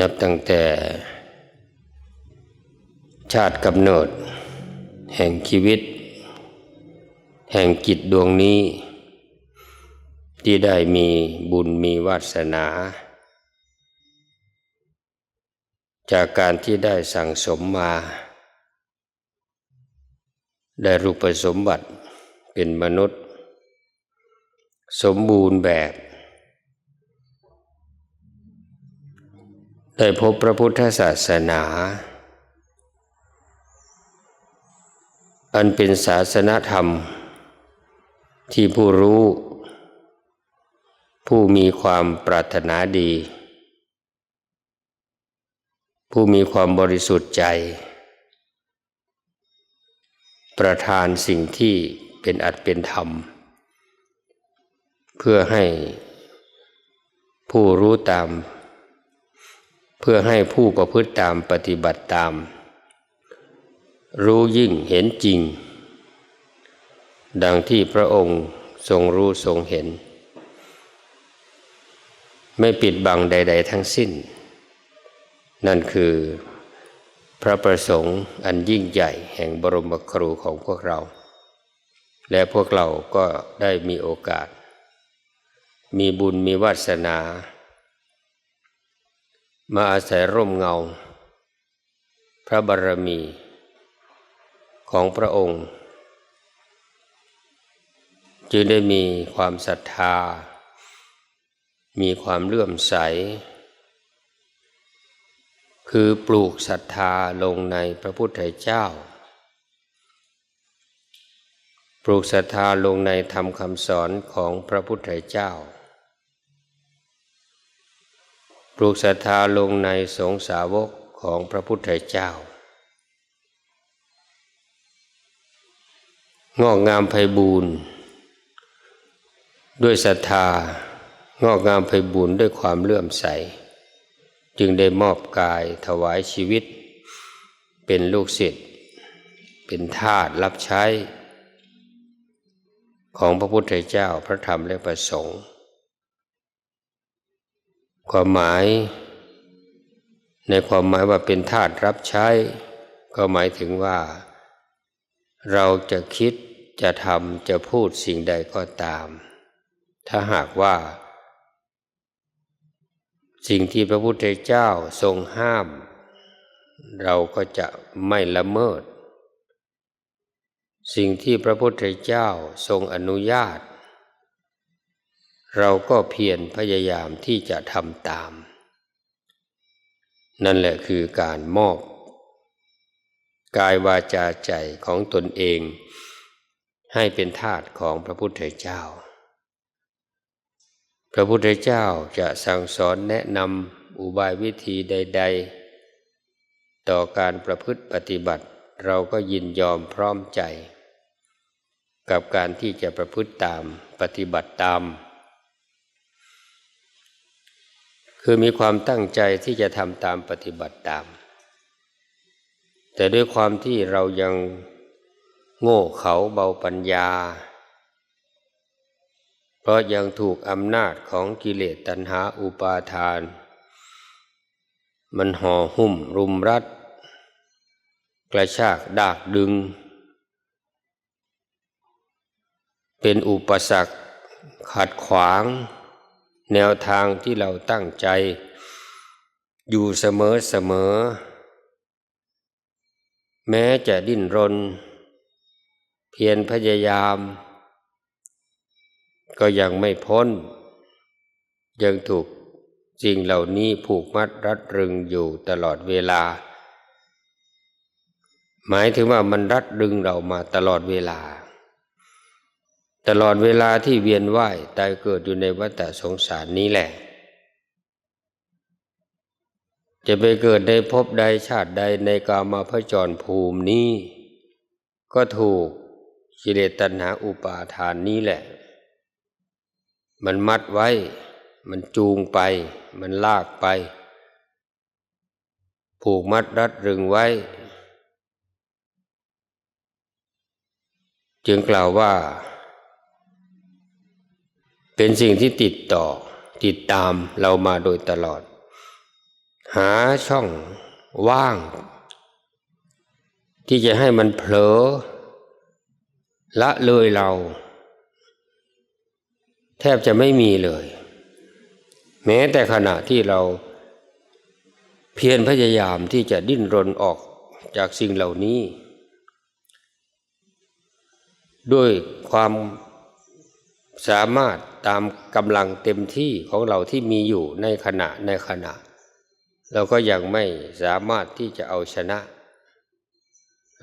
นับตั้งแต่ชาติกำเนิด แห่งชีวิต แห่งจิตดวงนี้ ที่ได้มีบุญมีวาสนา จากการที่ได้สั่งสมมา ได้รูปสมบัติเป็นมนุษย์ สมบูรณ์แบบ ได้พบพระพุทธศาสนา อันเป็นศาสนธรรม ที่ผู้รู้ ผู้มีความปรารถนาดี ผู้มีความบริสุทธิ์ใจ ประทานสิ่งที่เป็นอัตเป็นธรรม เพื่อให้ผู้รู้ตาม เพื่อให้ผู้ประพฤติตามปฏิบัติตาม รู้ยิ่งเห็นจริง ดังที่พระองค์ทรงรู้ทรงเห็น ไม่ปิดบังใด ๆ ทั้งสิ้น นั่นคือพระประสงค์อันยิ่งใหญ่แห่งบรมครูของพวกเรา และพวกเราก็ได้มีโอกาส มีบุญมีวาสนา มาอาศัยร่มเงา พระบารมี ของพระองค์ จึงได้มีความศรัทธา มีความเลื่อมใส คือปลูกศรัทธาลงในพระพุทธเจ้า ปลูกศรัทธาลงในธรรมคำสอนของพระพุทธเจ้า ปลูกศรัทธาลงในสงสาวกของพระพุทธเจ้า งอกงามไพบูรณ์ด้วยศรัทธางอกงามไพบูรณ์ด้วยความเลื่อมใส จึงได้มอบกายถวายชีวิต เป็นลูกศิษย์เป็นทาสรับใช้ ของพระพุทธเจ้าพระธรรมและพระสงฆ์ ความหมาย ในความหมายว่าเป็นทาสรับใช้ ก็หมายถึงว่า เราจะคิดจะทำจะพูดสิ่งใดก็ตาม ถ้าหากว่า สิ่งที่พระพุทธเจ้าทรงห้าม เราก็จะไม่ละเมิด สิ่งที่พระพุทธเจ้าทรงอนุญาต เราก็เพียรพยายามที่จะทำตาม นั่นแหละคือการมอบ กายวาจาใจของตนเอง ให้เป็นทาสของพระพุทธเจ้า พระพุทธเจ้าจะสั่งสอนแนะนำอุบายวิธีใด ๆ ต่อการประพฤติปฏิบัติ เราก็ยินยอมพร้อมใจ กับการที่จะประพฤติตามปฏิบัติตาม คือมีความตั้งใจที่จะทำตามปฏิบัติตาม แต่ด้วยความที่เรายังโง่เขาเบาปัญญา เพราะยังถูกอำนาจของกิเลสตัณหาอุปาทาน มันห่อหุ้มรุมรัด กระชากดากดึง เป็นอุปสรรคขัดขวาง แนวทางที่เราตั้งใจ อยู่เสมอเสมอ แม้จะดิ้นรน เพียรพยายาม ก็ยังไม่พ้น ยังถูกสิ่งเหล่านี้ผูกมัดรัดรึงอยู่ตลอดเวลา หมายถึงว่ามันรัดรึงเรามาตลอดเวลา ตลอดเวลาที่เวียนว่ายตายเกิดอยู่ในวัฏสงสารนี้แหละ จะไปเกิดในภพใดชาติใดในกามาพจรภูมินี้ ก็ถูกกิเลสตัณหาอุปาทานนี้แหละ มันมัดไว้ มันจูงไป มันลากไป ผูกมัดรัดรึงไว้ จึงกล่าวว่า เป็นสิ่งที่ติดต่อ ติดตามเรามาโดยตลอด หาช่องว่าง ที่จะให้มันเผลอ ละเลยเรา แทบจะไม่มีเลย แม้แต่ขณะที่เราเพียรพยายามที่จะดิ้นรนออกจากสิ่งเหล่านี้ ด้วยความ สามารถตามกำลังเต็มที่ของเราที่มีอยู่ในขณะในขณะ เราก็ยังไม่สามารถที่จะเอาชนะ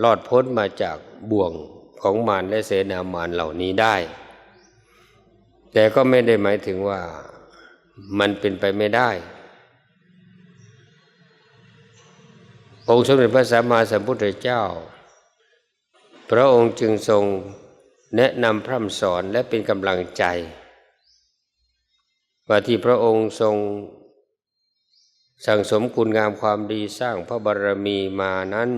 รอดพ้นมาจากบ่วงของมารและเสนามารเหล่านี้ได้ แต่ก็ไม่ได้หมายถึงว่ามันเป็นไปไม่ได้ องค์สมเด็จพระสัมมาสัมพุทธเจ้า พระองค์จึงทรง แนะนำพร่ำสอนและเป็นกำลังใจว่าที่พระองค์ทรง สั่งสมคุณงามความดีสร้างพระบารมีมานั้น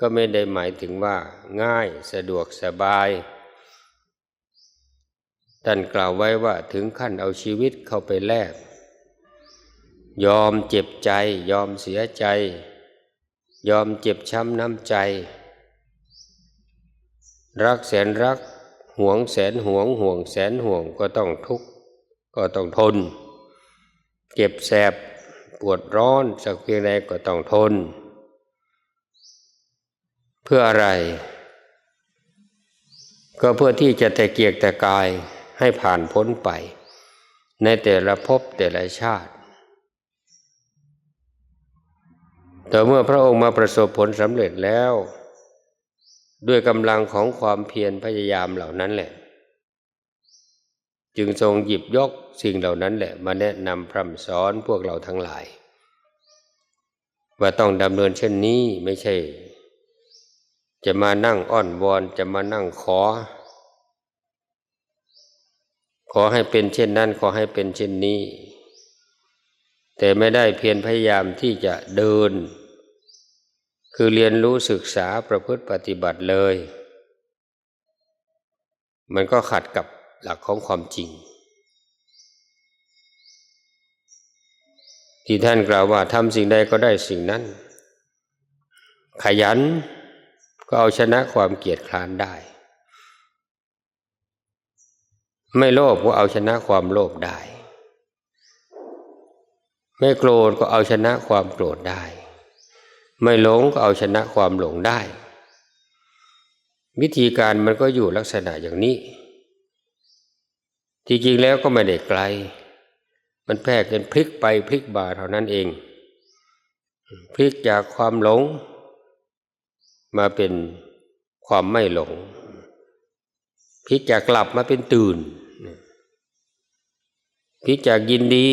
ก็ไม่ได้หมายถึงว่าง่ายสะดวกสบาย ท่านกล่าวไว้ว่าถึงขั้นเอาชีวิตเข้าไปแลกยอมเจ็บใจ ยอมเสียใจ ยอมเจ็บช้ำน้ำใจ รักแสนรักห่วงแสนห่วงห่วงแสนห่วงก็ต้องทุกข์ก็ต้องทน เจ็บแสบปวดร้อนสักเพียงใดก็ต้องทน เพื่ออะไร ก็เพื่อที่จะแต่เกียกแต่กายให้ผ่านพ้นไป ในแต่ละภพแต่ละชาติ แต่เมื่อพระองค์มาประสบผลสำเร็จแล้ว ด้วยกำลังของความเพียรพยายามเหล่านั้นแหละ จึงทรงหยิบยกสิ่งเหล่านั้นแหละ มาแนะนำพร่ำสอนพวกเราทั้งหลาย ว่าต้องดำเนินเช่นนี้ไม่ใช่ จะมานั่งอ้อนวอนจะมานั่งขอ ขอให้เป็นเช่นนั้น ขอให้เป็นเช่นนี้ แต่ไม่ได้เพียรพยายามที่จะเดิน คือเรียนรู้ศึกษาประพฤติปฏิบัติเลย มันก็ขัดกับหลักของความจริง ที่ท่านกล่าวว่าทำสิ่งใดก็ได้สิ่งนั้น ขยันก็เอาชนะความเกียจคร้านได้ ไม่โลภก็เอาชนะความโลภได้ ไม่โกรธก็เอาชนะความโกรธได้ ไม่หลงก็เอาชนะความหลงได้ วิธีการมันก็อยู่ลักษณะอย่างนี้ จริงๆแล้วก็ไม่ได้ไกล มันแพร่กันพลิกไปพลิกมาเท่านั้นเอง พลิกจากความหลง มาเป็นความไม่หลง พลิกจากกลับมาเป็นตื่น พลิกจากยินดี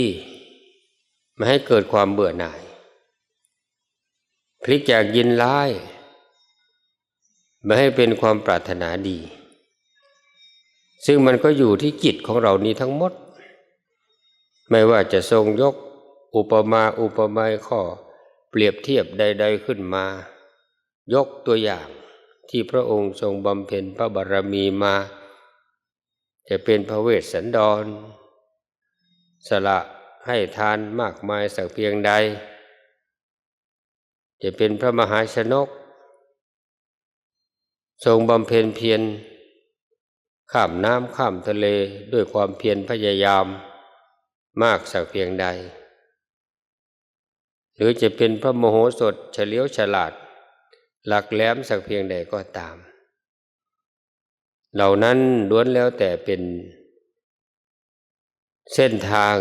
มาให้เกิดความเบื่อหน่าย พลิกจากยินร้ายมาให้เป็นความปรารถนาดี ซึ่งมันก็อยู่ที่จิตของเรานี้ทั้งหมด ไม่ว่าจะทรงยกอุปมาอุปไมยข้อเปรียบเทียบใด ๆขึ้นมา ยกตัวอย่างที่พระองค์ทรงบำเพ็ญพระบารมีมา จะเป็นพระเวสสันดร สละให้ทานมากมายสักเพียงใด จะเป็นพระมหาชนก ทรงบำเพ็ญเพียรข้ามน้ำข้ามทะเลด้วยความเพียรพยายามมากสักเพียงใด หรือจะเป็นพระโมโหสถเฉลียวฉลาด หลักแหลมสักเพียงใดก็ตาม เหล่านั้นล้วนแล้วแต่เป็น เส้นทาง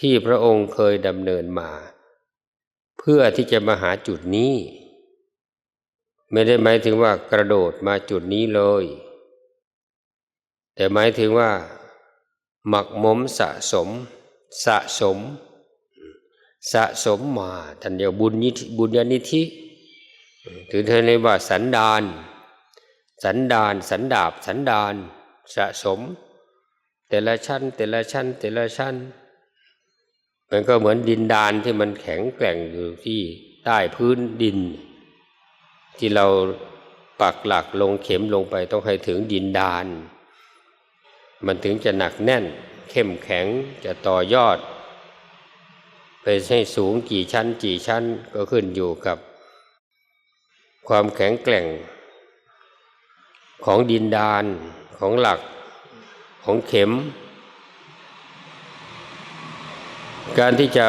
ที่พระองค์เคยดำเนินมา เพื่อที่จะมาหาจุดนี้ ไม่ได้หมายถึงว่ากระโดดมาจุดนี้เลย แต่หมายถึงว่า หมักมมสะสม สะสม สะสมมาท่านเดียวบุญนิบุญญาณิธิถึงเธอในว่าสันดาน สันดาน สันดาบ สันดาน สะสม แต่ละชั้น แต่ละชั้น แต่ละชั้น มันก็เหมือนดินดานที่มันแข็งแกร่งอยู่ที่ใต้พื้นดิน ที่เราปักหลักลงเข็มลงไปต้องให้ถึงดินดาน มันถึงจะหนักแน่น เข้มแข็งจะต่อยอด ไปให้สูงกี่ชั้นกี่ชั้นก็ขึ้นอยู่กับ ความแข็งแกร่ง ของดินดานของหลักของเข็ม การที่จะ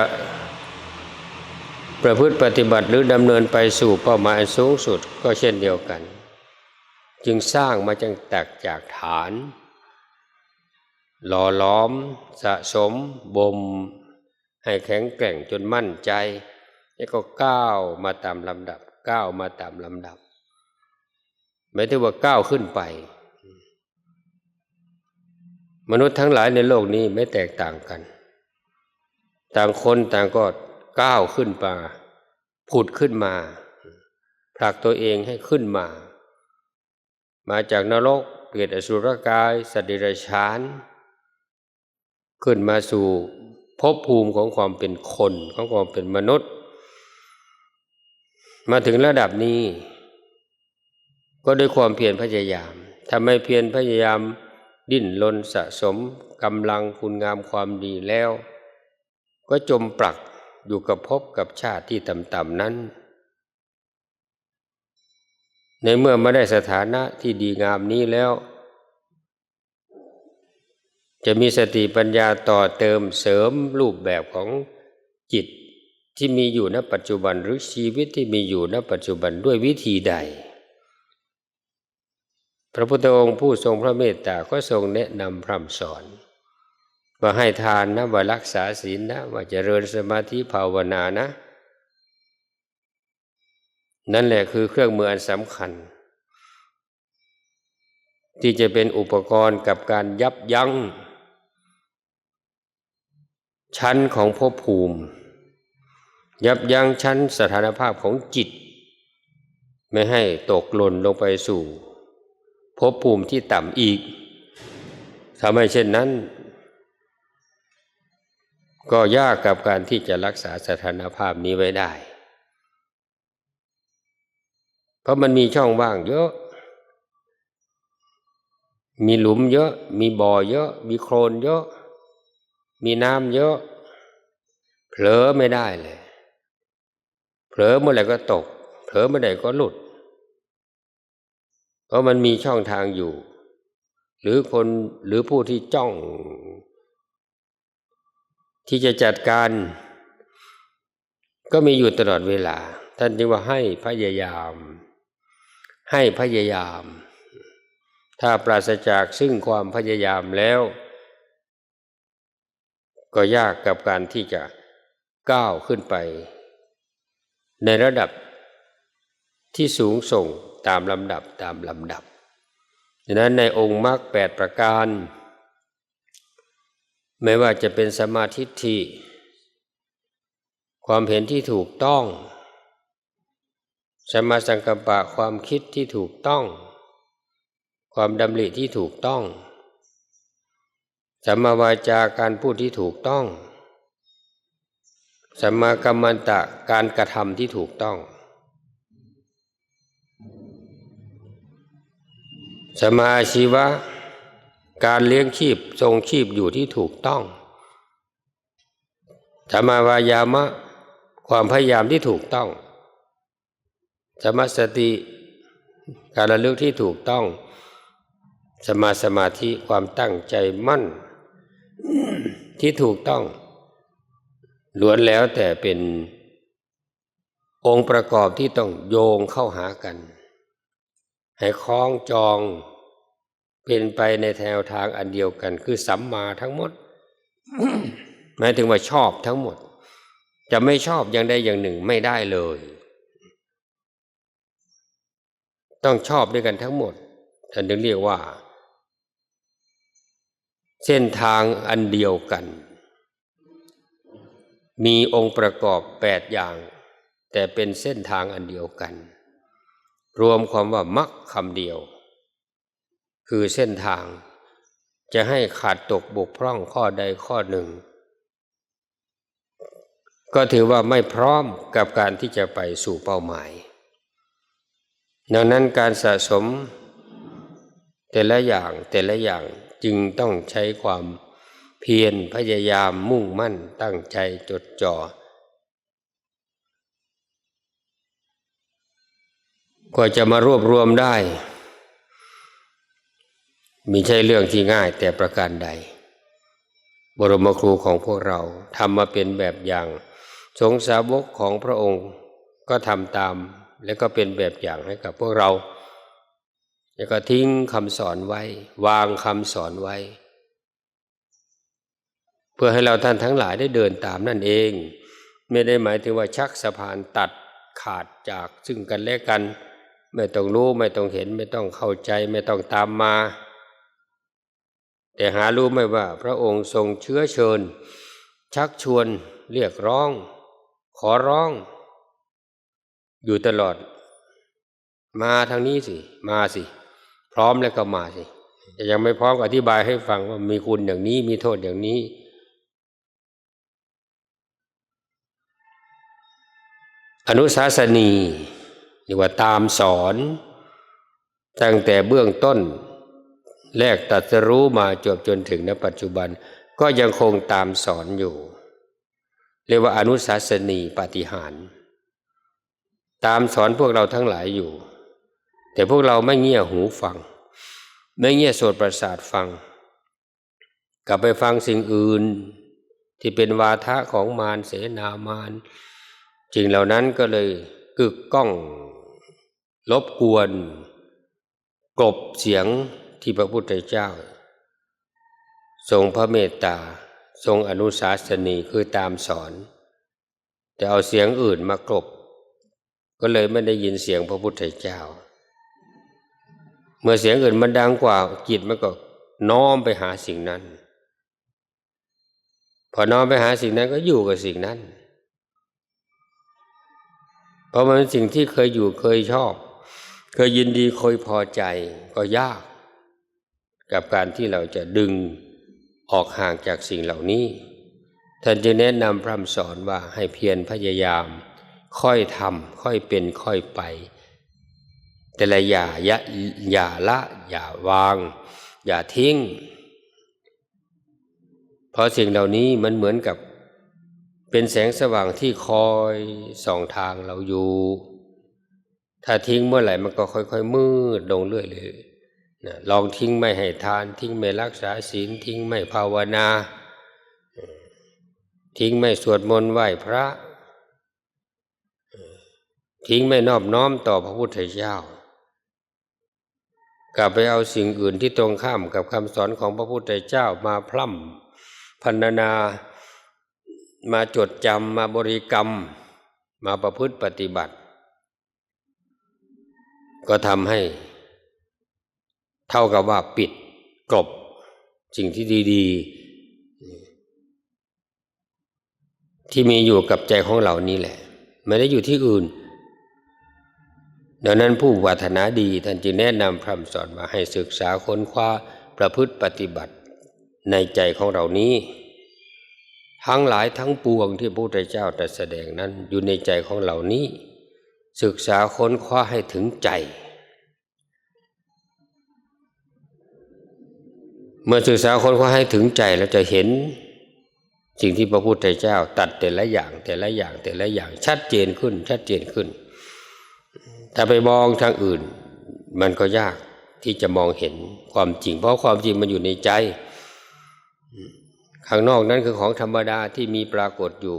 ประพฤติปฏิบัติหรือดำเนินไปสู่เป้าหมายสูงสุดก็เช่นเดียวกัน จึงสร้างมาจังแตกจากฐาน หล่อล้อม สะสมบ่มให้แข็งแกร่งจนมั่นใจ แล้วก็ก้าวมาตามลำดับก้าวมาตามลำดับไม่ได้ว่าก้าวขึ้นไป มนุษย์ทั้งหลายในโลกนี้ไม่แตกต่างกัน ต่างคนต่างก็ก้าวขึ้นมาผุดขึ้นมาผลักตัวเองให้ขึ้นมา มาจากนรกเกิดอสุรกายสตว์เดรัจฉาน ขึ้นมาสู่ภพภูมิของความเป็นคนของความเป็นมนุษย์ มาถึงระดับนี้ ก็ด้วยความเพียรพยายามถ้าไม่เพียรพยายามดิ้นรนสะสมกำลังคุณงามความดีแล้ว ก็จมปลักอยู่กับภพกับชาติที่ต่ำๆนั้น ในเมื่อไม่ได้สถานะที่ดีงามนี้แล้ว จะมีสติปัญญาต่อเติมเสริมรูปแบบของจิตที่มีอยู่ณปัจจุบันหรือชีวิตที่มีอยู่ณปัจจุบันด้วยวิธีใด พระพุทธองค์ผู้ทรงพระเมตตาก็ทรงแนะนำพร่ำสอน ว่าให้ทานนะว่ารักษาศีลนะว่าเจริญสมาธิภาวนานะ นั่นแหละคือเครื่องมืออันสำคัญ ที่จะเป็นอุปกรณ์กับการยับยั้ง ชั้นของภพภูมิ ยับยั้งชั้นสถานภาพของจิต ไม่ให้ตกหล่นลงไปสู่ภพภูมิที่ต่ำอีกทำให้เช่นนั้น ก็ยากกับการที่จะรักษาสถานภาพนี้ไว้ได้ เพราะมันมีช่องว่างเยอะ มีหลุมเยอะ มีบ่อเยอะ มีโคลนเยอะ มีน้ำเยอะ เผลอไม่ได้เลย เผลอเมื่อไหร่ก็ตก เผลอเมื่อไหร่ก็หลุด เพราะมันมีช่องทางอยู่ หรือคนหรือผู้ที่จ้อง ที่จะจัดการ ก็มีอยู่ตลอดเวลา ท่านจึงว่าให้พยายาม ให้พยายาม ถ้าปราศจากซึ่งความพยายามแล้ว ก็ยากกับการที่จะก้าวขึ้นไป ในระดับที่สูงส่งตามลำดับตามลำดับดังนั้นในองค์มรรคแปดประการ ไม่ว่าจะเป็นสมาธิที่ความเห็นที่ถูกต้อง สมาสังกัปปะความคิดที่ถูกต้อง ความดำริที่ถูกต้องสัมมาวาจาการพูดที่ถูกต้องสัมมากัมมันตะการกระทำที่ถูกต้องสมาอาชีวะ การเลี้ยงชีพทรงชีพอยู่ที่ถูกต้องสมาวายามะ ความพยายามที่ถูกต้องสมาสติการระลึกที่ถูกต้อง สมาสมาธิความตั้งใจมั่น ที่ถูกต้องล้วนแล้วแต่เป็นองค์ประกอบที่ต้องโยงเข้าหากัน ให้คล้องจอง เป็นไปในแนวทางอันเดียวกัน คือสัมมาทั้งหมดหมายถึงว่าชอบทั้งหมด จะไม่ชอบอย่างใดอย่างหนึ่งไม่ได้เลย ต้องชอบด้วยกันทั้งหมดท่านถึงเรียกว่า เส้นทางอันเดียวกัน มีองค์ประกอบแปดอย่าง แต่เป็นเส้นทางอันเดียวกัน รวมความว่ามักคำเดียว คือเส้นทาง จะให้ขาดตกบกพร่องข้อใดข้อหนึ่ง ก็ถือว่าไม่พร้อมกับการที่จะไปสู่เป้าหมาย ดังนั้นการสะสม แต่ละอย่างแต่ละอย่างจึงต้องใช้ความเพียรพยายามมุ่งมั่นตั้งใจจดจ่อกว่าจะมารวบรวมได้ มีใช่เรื่องที่ง่ายแต่ประการใด บรมครูของพวกเราทำมาเป็นแบบอย่าง สงสาวกของพระองค์ก็ทำตาม และก็เป็นแบบอย่างให้กับพวกเรา แล้วก็ทิ้งคำสอนไว้ วางคำสอนไว้ เพื่อให้เราท่านทั้งหลายได้เดินตามนั่นเอง ไม่ได้หมายถึงว่าชักสะพานตัดขาดจากซึ่งกันและกัน ไม่ต้องรู้ไม่ต้องเห็นไม่ต้องเข้าใจไม่ต้องตามมา แต่หารู้ไหมว่าพระองค์ทรงเชื้อเชิญ ชักชวนเรียกร้อง ขอร้อง อยู่ตลอด มาทางนี้สิ มาสิ พร้อมแล้วก็มาสิยังไม่พร้อมอธิบายให้ฟังว่ามีคุณอย่างนี้มีโทษอย่างนี้อนุสาสนีเรียกว่าตามสอน ตั้งแต่เบื้องต้น แรกตัดสรู้มาจบจนถึงณปัจจุบันก็ยังคงตามสอนอยู่ เรียกว่าอนุสาสนีปฏิหาร ตามสอนพวกเราทั้งหลายอยู่ แต่พวกเราไม่เงี่ยหูฟัง ไม่เงี่ยโสดประสาทฟัง กลับไปฟังสิ่งอื่นที่เป็นวาทะของมารเสนามารจริงเหล่านั้นก็เลยกึกก้องรบกวน กลบเสียง ที่พระพุทธเจ้า ทรงพระเมตตา ทรงอนุสาสนีคือตามสอน แต่เอาเสียงอื่นมากลบก็เลยไม่ได้ยินเสียงพระพุทธเจ้า เมื่อเสียงอื่นมันดังกว่าจิตมันก็น้อมไปหาสิ่งนั้น พอน้อมไปหาสิ่งนั้นก็อยู่กับสิ่งนั้น เพราะมันเป็นสิ่งที่เคยอยู่เคยชอบ เคยยินดีเคยพอใจก็ยาก กับการที่เราจะดึงออกห่างจากสิ่งเหล่านี้ ท่านจะแนะนำพร่ำสอนว่าให้เพียรพยายาม ค่อยทำค่อยเป็นค่อยไป แต่ละอย่าอย่าอย่าละ อย่าวาง อย่าทิ้ง เพราะสิ่งเหล่านี้มันเหมือนกับเป็นแสงสว่างที่คอยส่องทางเราอยู่ ถ้าทิ้งเมื่อไหร่มันก็ค่อย ๆ มืดลงเรื่อยเลยนะลองทิ้งไม่ให้ทาน ทิ้งไม่รักษาศีลทิ้งไม่ภาวนา ทิ้งไม่สวดมนต์ไหว้พระ ทิ้งไม่นอบน้อมต่อพระพุทธเจ้ากลับไปเอาสิ่งอื่นที่ตรงข้ามกับคำสอนของพระพุทธเจ้ามาพร่ำพันนามาจดจำมาบริกรรม มาประพฤติปฏิบัติ ก็ทำให้ เท่ากับว่าปิดกลบสิ่งที่ดีๆ ที่มีอยู่กับใจของเรานี่แหละ ไม่ได้อยู่ที่อื่น ดังนั้นผู้วัฒนาดีท่านจึงแนะนำพร่ำสอนมาให้ศึกษาค้นคว้าประพฤติปฏิบัติในใจของเรานี้ ทั้งหลายทั้งปวงที่พระพุทธเจ้าตรัสแสดงนั้นอยู่ในใจของเหล่านี้ ศึกษาค้นคว้าให้ถึงใจ เมื่อศึกษาคนคว้าให้ถึงใจเราจะเห็น สิ่งที่พระพุทธเจ้า ตัดแต่ละอย่าง แต่ละอย่างแต่ละอย่างชัดเจนขึ้น ชัดเจนขึ้น ถ้าไปมองทางอื่น มันก็ยากที่จะมองเห็นความจริง เพราะความจริงมันอยู่ในใจ ข้างนอกนั้นคือของธรรมดาที่มีปรากฏอยู่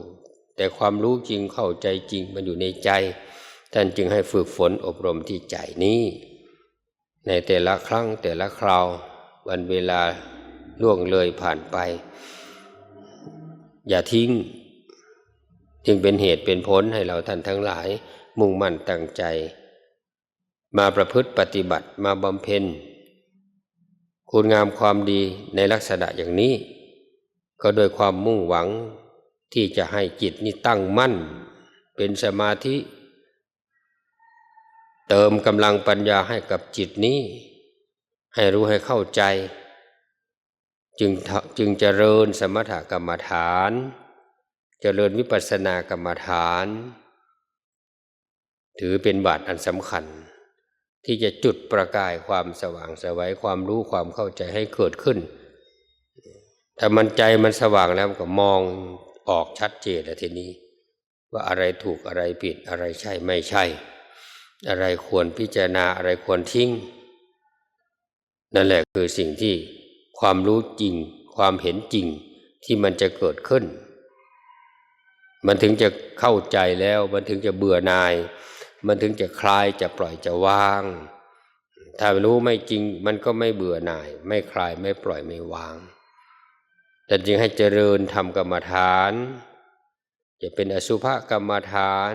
แต่ความรู้จริงเข้าใจจริงมันอยู่ในใจ ท่านจึงให้ฝึกฝนอบรมที่ใจนี้ ในแต่ละครั้งแต่ละคราว วันเวลาล่วงเลยผ่านไป อย่าทิ้ง จึงเป็นเหตุเป็นผลให้เราท่านทั้งหลาย มุ่งมั่นตั้งใจ มาประพฤติปฏิบัติมาบำเพ็ญ คุณงามความดีในลักษณะอย่างนี้ ก็โดยความมุ่งหวังที่จะให้จิตนี้ตั้งมั่น เป็นสมาธิ เติมกำลังปัญญาให้กับจิตนี้ ให้รู้ให้เข้าใจ จึงจึงเจริญสมถกรรมฐาน เจริญวิปัสสนากรรมฐาน ถือเป็นบาตรอันสำคัญ ที่จะจุดประกายความสว่างสวัยความรู้ความเข้าใจให้เกิดขึ้น ถ้ามันใจมันสว่างแล้วก็มองออกชัดเจนแล้วทีนี้ ว่าอะไรถูกอะไรผิดอะไรใช่ไม่ใช่ อะไรควรพิจารณาอะไรควรทิ้ง นั่นแหละคือสิ่งที่ความรู้จริง ความเห็นจริงที่มันจะเกิดขึ้น มันถึงจะเข้าใจแล้ว มันถึงจะเบื่อหน่าย มันถึงจะคลายจะปล่อยจะวาง ถ้ารู้ไม่จริงมันก็ไม่เบื่อหน่าย ไม่คลายไม่ปล่อยไม่วางแต่จึงให้เจริญทำกรรมฐานจะเป็นอสุภกรรมฐาน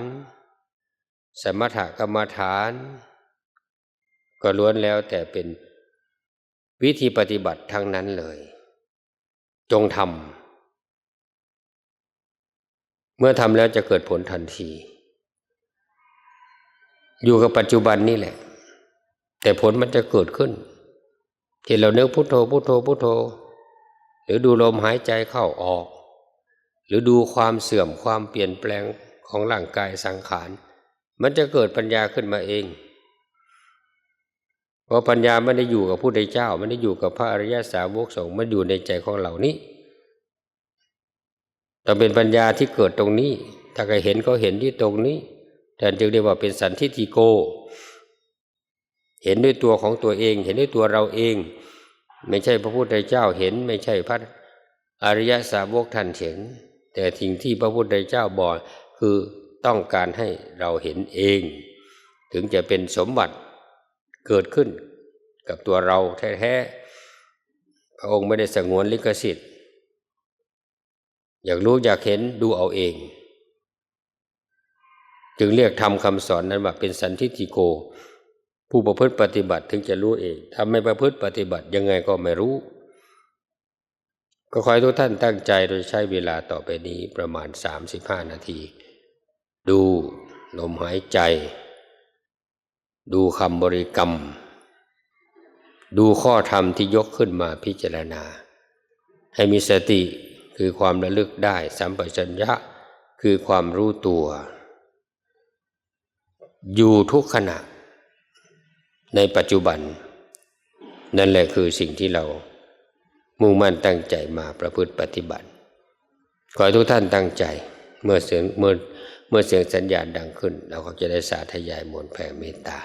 สมถกรรมฐาน ก็ล้วนแล้วแต่เป็น วิธีปฏิบัติทั้งนั้นเลย จงทำเมื่อทำแล้วจะเกิดผลทันที อยู่กับปัจจุบันนี่แหละ แต่ผลมันจะเกิดขึ้น ที่เราเนึกพุโทโธพุโทโธพุโทโธ หรือดูลมหายใจเข้าออก หรือดูความเสื่อมความเปลี่ยนแปลงของร่างกายสังขาร มันจะเกิดปัญญาขึ้นมาเอง เพราะปัญญาไม่ได้อยู่กับผู้ใดเจ้าไม่ได้อยู่กับพระอริยสาวกสงฆ์มันอยู่ในใจของเหล่านี้ต้องเป็นปัญญาที่เกิดตรงนี้ ถ้าใครเห็นก็เห็นที่ตรงนี้ท่านจึงเรียกว่าเป็นสันทิฏฐิโก เห็นด้วยตัวของตัวเอง เห็นด้วยตัวเราเอง ไม่ใช่พระพุทธเจ้าเห็น ไม่ใช่พระอริยสาวกท่านเห็น แต่สิ่งที่พระพุทธเจ้าบอกคือต้องการให้เราเห็นเอง ถึงจะเป็นสมบัติ เกิดขึ้นกับตัวเราแท้ๆ พระองค์ไม่ได้สงวนลิขสิทธิ์ อยากรู้อยากเห็นดูเอาเอง จึงเรียกทำคำสอนนั้นว่าเป็นสันทิฏฐิโก ผู้ประพฤติปฏิบัติถึงจะรู้เอง ถ้าไม่ประพฤติปฏิบัติยังไงก็ไม่รู้ ก็ขอให้ทุกท่านตั้งใจโดยใช้เวลาต่อไปนี้ประมาณ 35 นาที ดูลมหายใจ ดูคำบริกรรม ดูข้อธรรมที่ยกขึ้นมาพิจารณา ให้มีสติคือความระลึกได้ สัมปชัญญะคือความรู้ตัว อยู่ทุกขณะ ในปัจจุบัน นั่นแหละคือสิ่งที่เรามุ่งมั่นตั้งใจมาประพฤติปฏิบัติ ขอให้ทุกท่านตั้งใจ เมื่อเสียงเมื่อเมื่อเสียงสัญญาณดังขึ้น เราก็จะได้สาธยายมนแผ่เมตตา